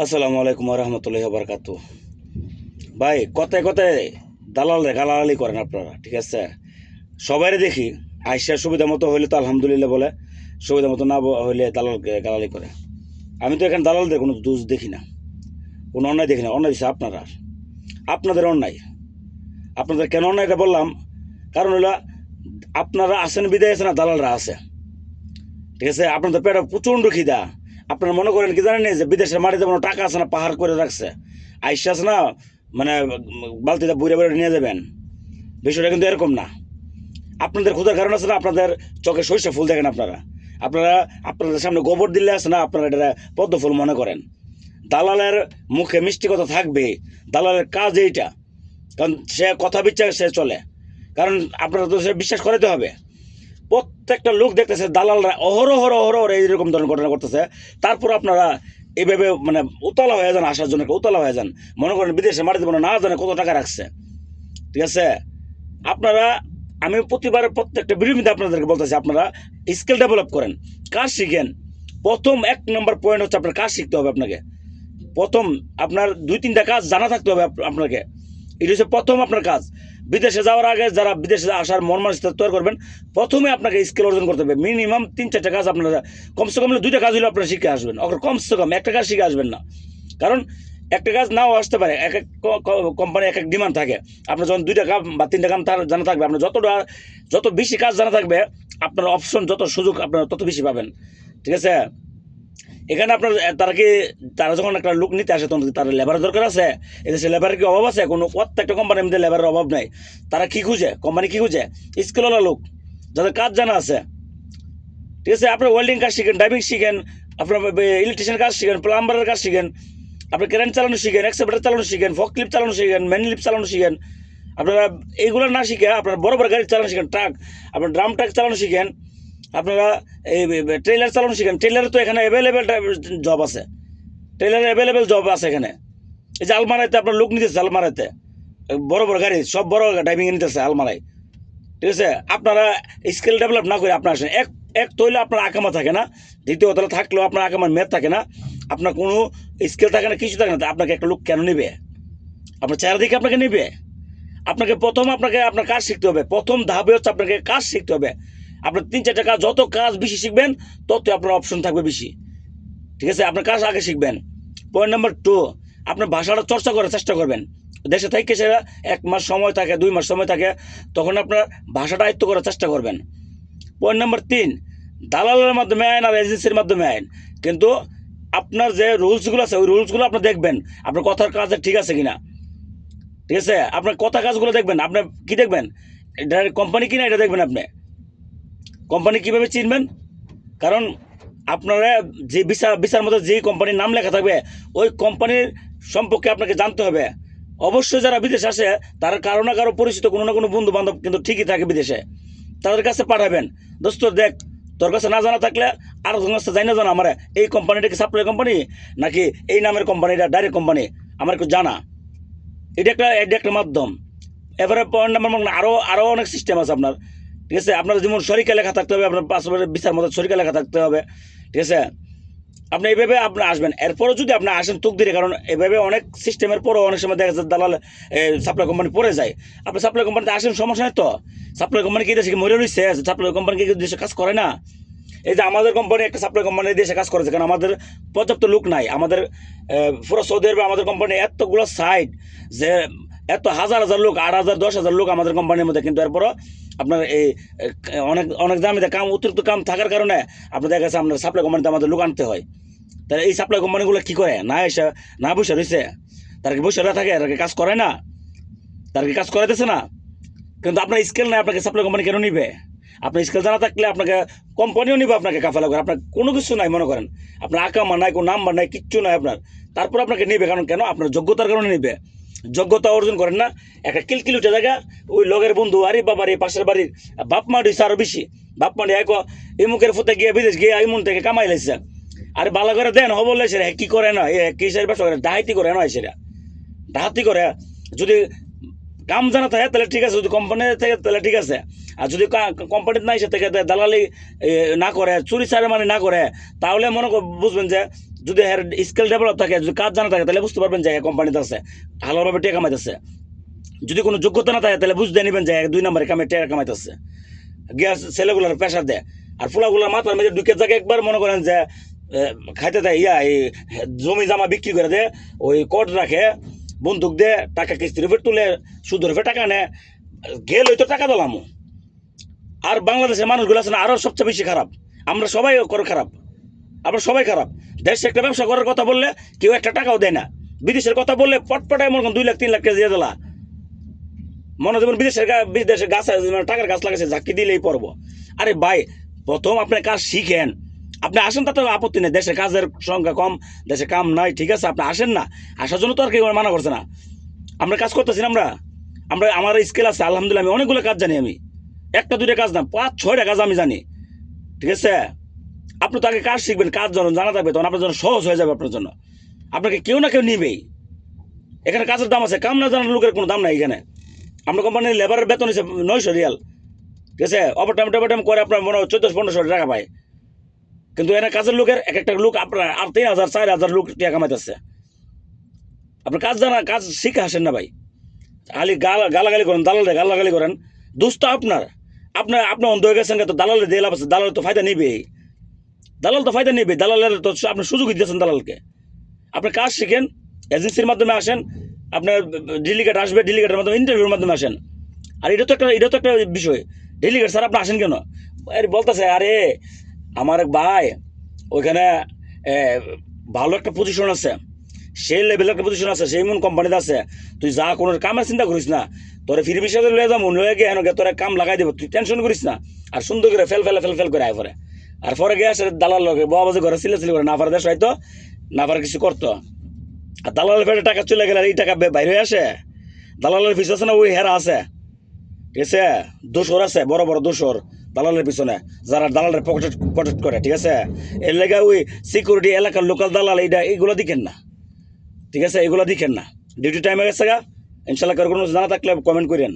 আসসালামু আলাইকুম রহমতুল্লাহ বরকাত ভাই কথায় কথায় দালালরে গালাগালি করেন আপনারা, ঠিক আছে? সবাই দেখি, আইসার সুবিধা মতো হইলে তো আলহামদুলিল্লাহ বলে, সুবিধা মতো না হইলে দালালকে গালাগালি করে। আমি তো এখানে দালালদের কোনো দোষ দেখি না, কোনো অন্যায় দেখি না, অন্যায় দিচ্ছে আপনারা আপনাদের অন্যায়। আপনাদের কেন অন্যায় এটা বললাম? কারণ হলো আপনারা আসেন বিদায় আছে না দালালরা আছে। ঠিক আছে? আপনাদের পেটে প্রচণ্ড খিদা। আপনারা মনে করেন কি জানেন যে বিদেশের মাটিতে কোনো টাকা আছে না, পাহাড় করে রাখছে। আইসা আছে না মানে বালতিতে বুড়ে বুড়ে নিয়ে যাবেন। বিষয়টা কিন্তু এরকম না। আপনাদের ক্ষুদার কারণ আছে না, আপনাদের চোখে সরিষা ফুল দেখেন আপনারা। আপনারা, আপনাদের সামনে গোবর দিলে আছে না, আপনারা এটা পদ্ম ফুল মনে করেন। দালালের মুখে মিষ্টি কথা থাকবে, দালালের কাজ এইটা। কারণ সে কথা বিচার, সে চলে। কারণ আপনারা তো সে বিশ্বাস করাতে হবে। প্রত্যেকটা লোক দেখতেছে, দালালরা অহরহ অহরহ এইরকম ধরনের ঘটনা করতেছে তারপর আপনারা এইভাবে মানে উতলা হয়ে যান, আসার জন্য উতলা হয়ে যান। মনে করেন বিদেশে মাটিতে মনে না জানে কত টাকা রাখছে। ঠিক আছে? আপনারা, আমি প্রতিবার প্রত্যেকটা বিরোধীতে আপনাদেরকে বলতেছি, আপনারা স্কিল ডেভেলপ করেন, কাজ শিখেন। প্রথম এক নম্বর পয়েন্ট হচ্ছে আপনার কাজ শিখতে হবে আপনাকে। প্রথম আপনার দুই তিনটা কাজ জানা থাকতে হবে আপ- আপনাকে। এটা হচ্ছে প্রথম আপনার কাজ। বিদেশে যাওয়ার আগে যারা বিদেশে আসার মন মানসিকতা তৈরি করবেন, প্রথমে আপনাকে স্কিল অর্জন করতে হবে। মিনিমাম তিন, চারটা কাজ আপনারা কমসে কম দুইটা কাজ হলে আপনারা শিখে আসবেন। অগ্র কমসে কম একটা কাজ শিখে আসবেন না। কারণ একটা কাজ নাও আসতে পারে, এক এক কোম্পানি এক এক ডিমান্ড থাকে। আপনার যখন দুইটা কাম বা তিনটা কাম তার জানা থাকবে, আপনার যতটা, যত বেশি কাজ জানা থাকবে, আপনার অপশন যত সুযোগ আপনারা তত বেশি পাবেন। ঠিক আছে? এখানে আপনার তারা কি, তারা যখন একটা লোক নিতে আসে, তখন তার লেবারের দরকার আছে? এদেশে লেবারের কি অভাব আছে? কোনো প্রত্যেকটা কোম্পানির মধ্যে লেবারের অভাব নাই। তারা কি খুঁজে? কোম্পানি কি খুঁজে? স্কিলওয়ালা লোক, যাদের কাজ জানা আছে। ঠিক আছে, আপনার ওয়েল্ডিং কাজ শিখেন ড্রাইভিং শিখেন, আপনার ইলেকট্রিশিয়ান কাজ শিখেন প্লাম্বারের কাজ শিখেন আপনি কারেন্ট চালানো শিখেন এক্সেপ্টার চালানো শিখেন ফক ক্লিপ চালানো শিখেন ম্যান লিপ চালানো শিখেন। আপনারা এইগুলো না শিখে আপনার বড় বড় গাড়ি চালানো শিখেন ট্রাক আপনার ড্রাম ট্রাক চালানো শিখেন আপনারা এই ট্রেলার চালানো শিখেন। ট্রেলারে তো এখানে অ্যাভেলেবেল জব আছে। ট্রেলারে অ্যাভেলেবেল জব আছে এখানে। এই যে আলমারাইতে আপনার লোক নিতেছে আলমারাইতে বড় বড় গাড়ি, সব বড় ড্রাইভিং নিতেছে আলমারাই ঠিক আছে? আপনারা স্কিল ডেভেলপ না করে আপনার আসেন। এক এক তৈলে আপনার আকামা থাকে না। দ্বিতীয় তলে থাকলেও আপনার আকামার মেদ থাকে না। আপনার কোনো স্কিল থাকে না, কিছু থাকে না। আপনাকে একটা লোক কেন নেবে? আপনার চেহারা আপনাকে নেবে? আপনাকে প্রথম আপনাকে, আপনার কাজ শিখতে হবে। প্রথম ধাপে হচ্ছে আপনাকে কাজ শিখতে হবে। আপনার তিন চারটা কাজ যত কাজ বেশি শিখবেন তত আপনার অপশন থাকবে বেশি। ঠিক আছে? আপনার কাজ আগে শিখবেন। পয়েন্ট নাম্বার টু আপনার ভাষাটা চর্চা করার চেষ্টা করবেন। দেশে থেকে সেটা এক মাস সময় থাকে, দুই মাস সময় থাকে, তখন আপনার ভাষাটা আয়ত্ত করার চেষ্টা করবেন। পয়েন্ট নাম্বার তিন, দালালের মাধ্যমে আইন আর এজেন্সির মাধ্যমে আইন। কিন্তু আপনার যে রুলসগুলো আছে, ওই রুলসগুলো আপনি দেখবেন, আপনার কথার কাজে ঠিক আছে কিনা। ঠিক আছে? আপনার কথা কাজগুলো দেখবেন, আপনি কি দেখবেন? এটা কোম্পানি কিনা, এটা দেখবেন আপনি। কোম্পানি কীভাবে চিনবেন? কারণ আপনারা যে ভিসা, ভিসার মধ্যে যে কোম্পানির নাম লেখা থাকবে, ওই কোম্পানির সম্পর্কে আপনাকে জানতে হবে। অবশ্যই যারা বিদেশে আসে, তার কারও না কারও পরিচিত কোনো না কোনো বন্ধু বান্ধব কিন্তু ঠিকই থাকে বিদেশে। তাদের কাছে পাঠাবেন, দোস্ত, দেখ, তোর কাছে না জানা থাকলে আর তোর কাছে যাই না জানা, আমার এই কোম্পানিটা কি সাপ্লাই কোম্পানি নাকি এই নামের কোম্পানিটা ডাইরেক্ট কোম্পানি আমার একটু জানা। এটা একটা এটা একটা মাধ্যম। এবারে পয়েন্ট নাম্বার আরও আরও অনেক সিস্টেম আছে আপনার। ঠিক আছে? আপনার যেমন শরিকা লেখা থাকতে হবে, আপনার পাসপোর্টের বিচার মতো শরিকা লেখা থাকতে হবে, ঠিক আছে? আপনি এইভাবে আপনি আসবেন। এরপরও যদি আপনি আসেন তুক দিলে কারণ এভাবে অনেক সিস্টেমের পরও অনেক সময় দেখা যাচ্ছে দালাল সাপ্লাই কোম্পানি পড়ে যায়। আপনি সাপ্লাই কোম্পানিতে আসেন, সমস্যা নেই তো? সাপ্লাই কোম্পানি কি দেশে কি মরে রয়েছে সাপ্লাই কোম্পানি কি দেশে কাজ করে না? এই যে আমাদের কোম্পানি একটা সাপ্লাই কোম্পানি দেশে কাজ করেছে, কারণ আমাদের পর্যাপ্ত লোক নাই। আমাদের পুরো সৌদি আরবে আমাদের কোম্পানি এতগুলো সাইট যে এত হাজার হাজার লোক, আট হাজার, দশ হাজার লোক আমাদের কোম্পানির মধ্যে। কিন্তু এরপরও আপনার এই অনেক অনেক দামিতে কাম, অতিরিক্ত কাম থাকার কারণে আপনার কাছে আপনার সাপ্লাই কোম্পানিতে আমাদের লোক আনতে হয়। তাহলে এই সাপ্লাই কোম্পানিগুলো কী করে? না এসে, না বসে রয়েছে। তারা কি বসে থাকে? তারা কি কাজ করে না? তারা কি কাজ করাইতেছে না? কিন্তু আপনার স্কেল নাই, আপনাকে সাপ্লাই কোম্পানি কেন নিবে? আপনার স্কেল জানা থাকলে আপনাকে কোম্পানিও নিবে আপনাকে কাফালা করে। আপনার কোনো কিছু নাই, মনে করেন। আপনার আকামা নাই, কোনো নাম্বার নাই, কিচ্ছু নাই আপনার। তারপর আপনাকে নেবে, কারণ কেন? আপনার যোগ্যতার কারণে নেবে। যোগ্যতা অর্জন করেন না। একটা কিলকিল উঠে জায়গা, ওই লগের বন্ধু আরে বাবার এই পাশের বাড়ির বাপ মা দিচ্ছে আরও বেশি। বাপ মা এক এই মুখের ফুতে গিয়ে বিদেশ গিয়ে এই মন থেকে কামাই লাইছে। আরে বালা করে দেন, হবল সেরা কি করে না কি হিসাবে ব্যবসা করে ডাহাতি করে না সেরা ডাহাতি করে, যদি কাম জানা থাকে তাহলে ঠিক আছে, যদি কোম্পানি থেকে তাহলে ঠিক আছে। আর যদি কোম্পানিতে নাই সে থেকে দালালি না করে, চুরি চারে মানে না করে, তাহলে মনে বুঝবেন যে যদি এর স্কিল ডেভেলপ থাকে, যদি কাজ জানা থাকে, তাহলে বুঝতে পারবেন যে কোম্পানিতে আছে। ভালোভাবে টাকা কামাইতেছে। যদি কোনো যোগ্যতা না থাকে, তাহলে বুঝতে নেবেন যে দুই নম্বরে কামে টাকা কামাইতেছে। গ্যাস ছেলেগুলোর প্রেশার দেয়। আর ফুলাগুলোর মাথার মধ্যে ঢুকে থাকে একবার মনে করেন যে খাইতে দেয়, ইয়া, এই জমি জামা বিক্রি করে দেয়, ওই কোট রাখে, বন্দুক দে টাকা কিস্তির উপর তুলে, সুদের উপর টাকা নেয় গেল তো টাকা দিলাম আর বাংলাদেশের মানুষগুলো আছে না আরও সবচেয়ে বেশি খারাপ। আমরা সবাই করে খারাপ। আমরা সবাই খারাপ। দেশে একটা ব্যবসা করার কথা বললে কেউ একটা টাকাও দেয় না। বিদেশের কথা বললে পটপটায় মনে দুই লাখ, তিন লাখ টাকা দিয়ে দিলা। মনে যেমন বিদেশের বিদেশের গাছ টাকার গাছ লাগাচ্ছে ঝাঁকি দিলেই পড়ব আরে ভাই, প্রথম আপনি কাজ শিখেন। আপনি আসেন, তাতে আপত্তি নেই। দেশে কাজের সংখ্যা কম, দেশে কাম নাই, ঠিক আছে, আপনি আসেন না। আসার জন্য তো আর কেউ মানা করছে না। আমরা কাজ করতেছি আমরা। আমরা, আমার স্কিল আছে, আলহামদুলিল্লাহ, আমি অনেকগুলো কাজ জানি আমি। একটা, দুইটা কাজ না, পাঁচ, ছয়টা কাজ আমি জানি। ঠিক আছে? আপনি তো আগে কাজ শিখবেন, কাজ যখন জানা থাকবে তখন আপনার জন্য সহজ হয়ে যাবে আপনার জন্য। আপনাকে কেউ না কেউ নিবেই। এখানে কাজের দাম আছে, কাম না জানার লোকের কোনো দাম নাই এখানে। আপনার কোম্পানির লেবারের বেতন হিসেবে নয়শো রিয়াল। ঠিক আছে? ওভার টাইম টাইম করে আপনার মনে হয় চোদ্দশো, পনেরোশো টাকা পায়। কিন্তু এখানে কাজের লোকের এক একটা লোক আপনার আর তিন হাজার, চার হাজার লোক টাকা কামাইতেছে। আপনি কাজ জানা, কাজ শিখে আসেন না ভাই। খালি গালা, গালাগালি করেন দালালে গালাগালি করেন। দুষ্ট আপনার। আপনার আপনি অন্ধ হয়ে গেছেন তো দালালে দিয়ে লাভ আছে, দালাল তো ফায়দা নেবেই। দালাল তো ফায়দা নেবে, দালালের তো আপনি সুযোগই দিয়েছেন দালালকে। আপনি কাজ শিখেন এজেন্সির মাধ্যমে আসেন, আপনার ডেলিগেট আসবে ডেলিগেটের মাধ্যমে ইন্টারভিউর মাধ্যমে আসেন। আর এটা তো একটা এটা তো একটা বিষয়। ডেলিগেট স্যার, আপনি আসেন কেন? আরে বলতেছে, আরে আমার এক ভাই, ওইখানে ভালো একটা পজিশন আছে। সেই লেভেলের একটা পজিশন আছে, সেই মন কোম্পানিতে আছে। তুই যা কোনো কামের চিন্তা করিস না। তোর ফির বিষয়ে লয়ে যাব লয়ে গিয়ে হেন তোর কাম লাগাই দেবো। তুই টেনশন করিস না। আর সুন্দর করে ফেল, ফেলে, ফেল ফেল করে আয় পরে। আর পরে গিয়ে আসে দালাল লগে বাবা বাজে ঘরে সিলে সিলে করে না পারে দেশ হয়তো না পারে কিছু করতো। আর দালালের পেটে টাকা চলে গেলে এই টাকা বাইরে আসে? দালালের পিছনে আছে না ওই হেরা আছে? ঠিক আছে? দোসর আছে, বড় বড় দোসর দালালের পিছনে, যারা দালালের পকেট পকেট করে, ঠিক আছে? এর লেগে ওই সিকিউরিটি এলাকার লোকাল দালাল এইটা এইগুলো দিকেন না। ঠিক আছে? এগুলো দিকেন না। ডিউটি টাইমে গেছে গা। ইনশাল্লাহ কারও কোনো জানা থাকলে কমেন্ট করেন।